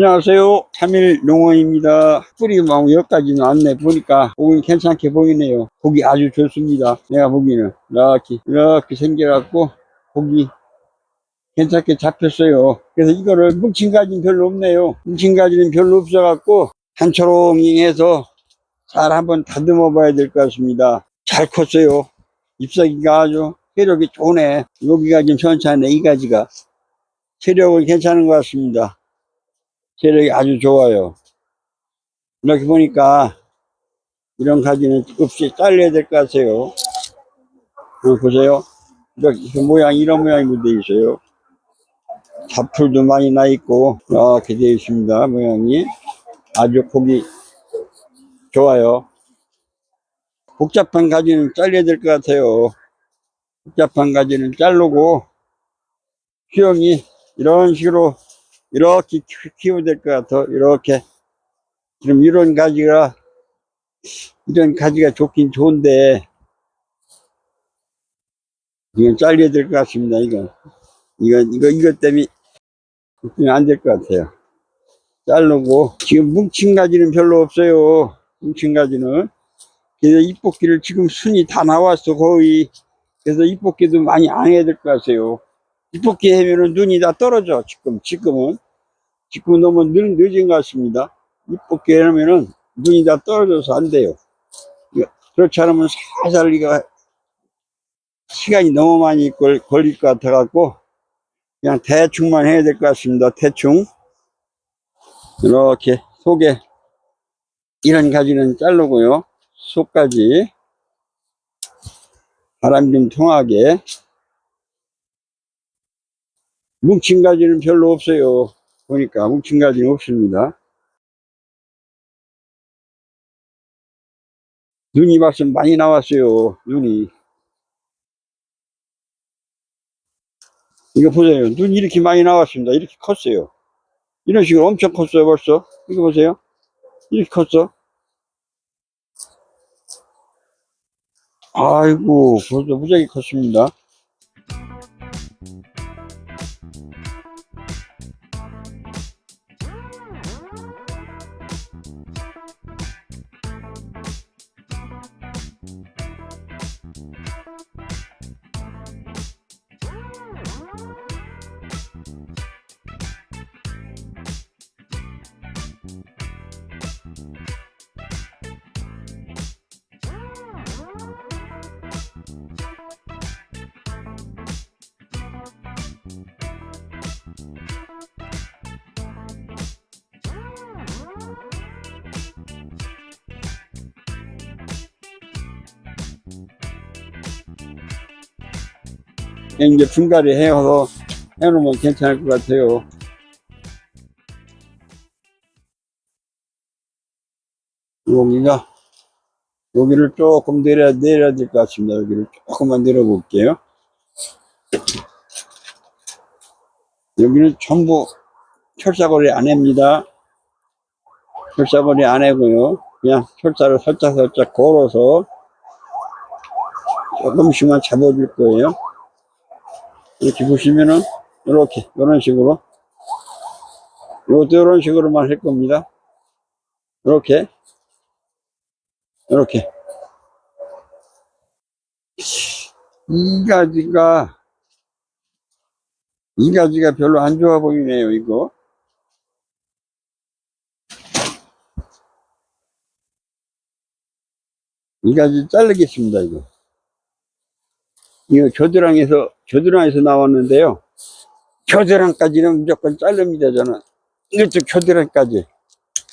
안녕하세요. 3일 농원입니다. 뿌리 막 여기까지 나왔네. 보니까 고기 괜찮게 보이네요. 고기 아주 좋습니다. 내가 보기는. 이렇게, 이렇게 생겨갖고 고기 괜찮게 잡혔어요. 그래서 이거를 뭉친 가지는 별로 없네요. 뭉친 가지는 별로 없어갖고 한초롱이 해서 잘 한번 다듬어 봐야 될 것 같습니다. 잘 컸어요. 잎사귀가 아주 체력이 좋네. 여기가 좀 천천히 이 가지가. 체력은 괜찮은 것 같습니다. 체력이 아주 좋아요. 이렇게 보니까 이런 가지는 없이 잘라야 될 것 같아요. 여기 보세요. 이렇게 모양, 이런 모양이 돼 있어요. 잡풀도 많이 나 있고, 이렇게 되어 있습니다. 모양이. 아주 보기 좋아요. 복잡한 가지는 잘라야 될 것 같아요. 복잡한 가지는 자르고, 수영이 이런 식으로 이렇게 키- 키워야 될 것 같아. 이렇게. 그럼 이런 가지가, 이런 가지가 좋긴 좋은데, 이건 잘려야 될 것 같습니다, 이거. 이거, 이거, 이것 때문에, 안 될 것 같아요. 자르고, 지금 뭉친 가지는 별로 없어요. 뭉친 가지는. 그래서 잎뽑기를 지금 순이 다 나왔어, 거의. 그래서 잎뽑기도 많이 안 해야 될 것 같아요. 잎뽑기 하면은 눈이 다 떨어져, 지금, 지금은. 지금 너무 늦, 늦은 것 같습니다. 잎뽑기 하면은 눈이 다 떨어져서 안 돼요. 그렇지 않으면 살살 이거 시간이 너무 많이 걸, 걸릴 것 같아갖고 그냥 대충만 해야 될 것 같습니다. 대충. 이렇게 속에 이런 가지는 자르고요. 속까지 바람 좀 통하게 뭉친 가지는 별로 없어요. 보니까 뭉친 가지는 없습니다. 눈이 봤으면 많이 나왔어요. 눈이. 이거 보세요. 눈이 이렇게 많이 나왔습니다. 이렇게 컸어요. 이런 식으로 엄청 컸어요, 벌써. 이거 보세요. 이렇게 컸어. 아이고, 벌써 무지하게 컸습니다. 이제 분갈이 해서 해놓으면 괜찮을 것 같아요. 여기가, 여기를 조금 내려, 내려야 될 것 같습니다. 여기를 조금만 내려볼게요. 여기는 전부 철사거리 안 합니다. 철사거리 안 하고요. 그냥 철사를 살짝 살짝 걸어서 조금씩만 잡아줄 거예요. 이렇게 보시면은 이렇게 이런 식으로 이것도 이런 식으로만 할 겁니다. 이렇게 이렇게 이 가지가 이 가지가 별로 안 좋아 보이네요. 이거 이 가지 자르겠습니다. 이거 이거 겨드랑이에서 겨드랑이에서 나왔는데요. 겨드랑까지는 무조건 자릅니다. 저는 이쪽 겨드랑까지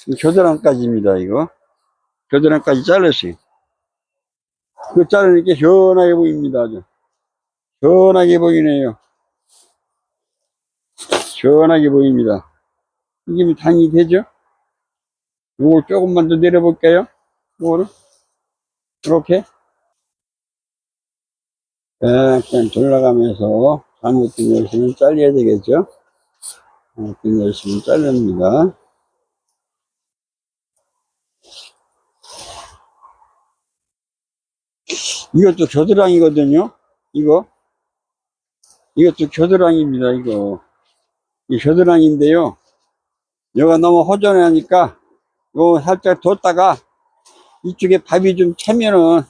이 겨드랑까지입니다. 이거 겨드랑까지 잘랐어요. 그 자르니까 시원하게 보입니다. 아주 시원하게 보이네요. 시원하게 보입니다. 이게 당이 되죠? 요걸 조금만 더 내려볼까요? 요거를 이렇게 약간 돌아가면서 잘못된 열심을 잘려야 되겠죠? 잘못된 열심을 자릅니다. 이것도 겨드랑이거든요? 이거? 이것도 겨드랑이입니다, 이거. 이 겨드랑이인데요. 여가 너무 허전하니까 요 살짝 뒀다가 이쪽에 밥이 좀 차면은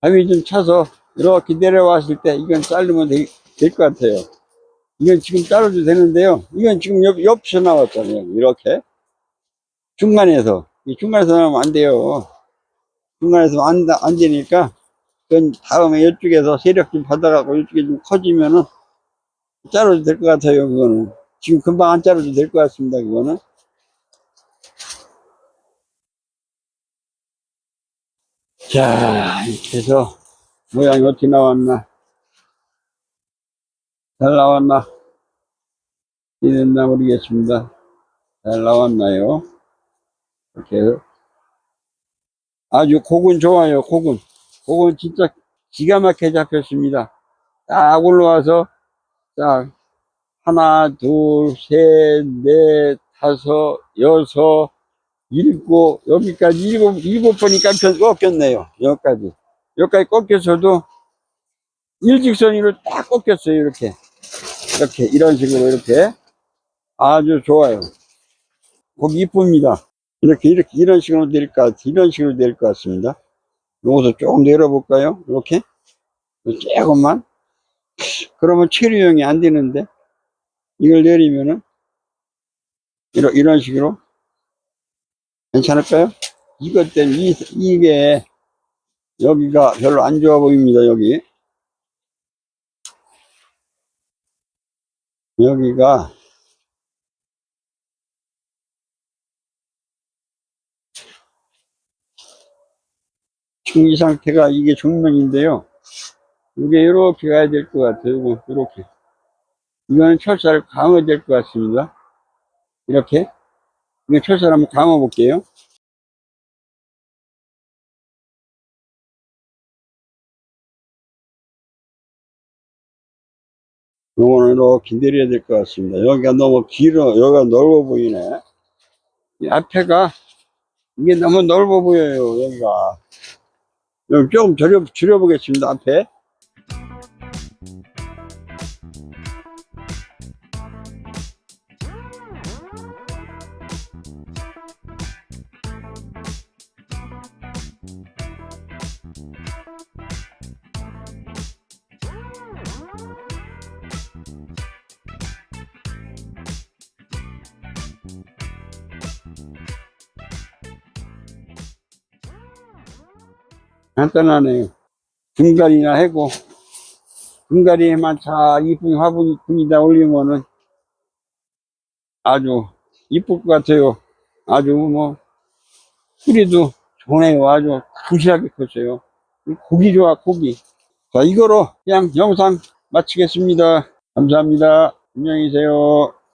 밥이 좀 차서 이렇게 내려왔을 때 이건 자르면 될 것 같아요. 이건 지금 자르도 되는데요. 이건 지금 옆, 옆에서 나왔잖아요. 이렇게. 중간에서. 이 중간에서 나오면 안 돼요. 중간에서 안, 안 되니까 그건 다음에 이쪽에서 세력 좀 받아가고 이쪽에 좀 커지면은 자르도 될 것 같아요. 그거는. 지금 금방 안 자르도 될 것 같습니다. 그거는. 자, 이렇게 해서 모양이 어떻게 나왔나? 잘 나왔나? 이랬나 모르겠습니다. 잘 나왔나요? 이렇게. 아주 곡은 좋아요, 곡은. 곡은 진짜 기가 막히게 잡혔습니다. 딱 올라와서, 딱, 하나, 둘, 셋, 넷, 다섯, 여섯, 일곱, 여기까지 일곱, 일곱 번이 깎여, 꺾였네요. 여기까지. 여기까지 꺾여서도 일직선으로 딱 꺾였어요. 이렇게. 이렇게, 이런 식으로 이렇게. 아주 좋아요. 거기 이쁩니다. 이렇게, 이렇게, 이런 식으로 될것 같, 이런 식으로 될 것 같습니다. 요것을 조금 내려볼까요? 이렇게. 조금만. 그러면 체류형이 안 되는데, 이걸 내리면은, 이런, 이런 식으로. 괜찮을까요? 이것 때문에, 이, 이게, 여기가 별로 안 좋아 보입니다, 여기. 여기가, 이 상태가 이게 정면인데요. 이게 이렇게 가야 될 것 같아요. 이렇게. 이거는 철사를 감아야 될것 같습니다. 이렇게. 이거 철사를 한번 감아 볼게요. 요거는 이렇게 내려야 될 것 같습니다. 여기가 너무 길어, 여기가 넓어 보이네. 이 앞에가, 이게 너무 넓어 보여요, 여기가. 여기 조금 줄여, 줄여보겠습니다, 앞에. 간단하네요. 등갈이나 하고, 등갈이에만 잘 이쁜 화분, 분이다 올리면은 아주 이쁠 것 같아요. 아주 뭐, 뿌리도 좋네요. 아주 부실하게 컸어요. 고기 좋아, 고기. 자, 이거로 그냥 영상 마치겠습니다. 감사합니다. 안녕히 계세요.